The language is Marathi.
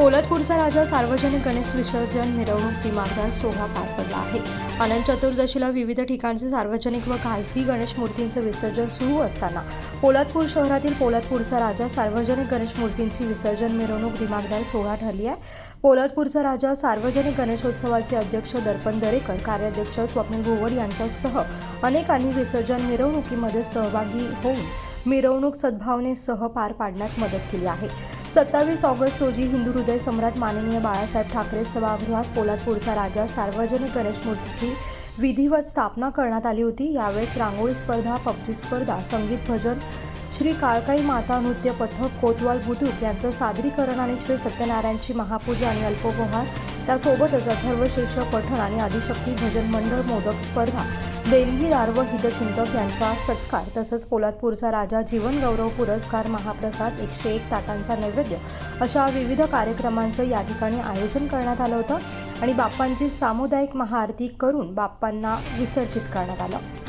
राजा सार्वजनिक गणेश विसर्जन मिरवणूक दिमागदार सोहळा पार पडला आहे. अनंत चतुर्दशीला विविध ठिकाणचे सार्वजनिक व खासगी गणेश मूर्तींचे विसर्जन सुरू असताना पोलादपूर शहरातील पोलादपूरचा राजा सार्वजनिक गणेश मूर्तींची विसर्जन मिरवणूक दिमागदार सोहळा ठरली आहे. पोलादपूरचा राजा सार्वजनिक गणेशोत्सवाचे अध्यक्ष दर्पण दरेकर कार्याध्यक्ष स्वप्नील भोवड यांच्यासह अनेकांनी विसर्जन मिरवणुकीमध्ये सहभागी होऊन मिरवणूक सद्भावनेसह पार पाडण्यात मदत केली आहे. सत्तावीस ऑगस्ट रोजी हिंदू हृदय सम्राट माननीय बाळासाहेब ठाकरे सभागृहात पोलादपूरचा राजा सार्वजनिक गणेश मूर्तीची विधिवत स्थापना करण्यात आली होती. यावेळेस रांगोळी स्पर्धा पबजी स्पर्धा संगीत भजन श्री काळकाई माता नृत्य पथक कोतवाल बुद्रुक यांचं सादरीकरण आणि श्री सत्यनारायणची महापूजा आणि अल्पोपहार त्यासोबतच अथर्व पठण आणि आदिशक्ती भजन मंडळ मोदक स्पर्धा देणगीदार व हितचिंतक यांचा सत्कार तसंच पोलादपूरचा राजा जीवन गौरव पुरस्कार महाप्रसाद एकशे एक ताटांचा नैवेद्य अशा विविध कार्यक्रमांचं या ठिकाणी आयोजन करण्यात आलं होतं आणि बाप्पांची सामुदायिक महाआरती करून बाप्पांना विसर्जित करण्यात आलं.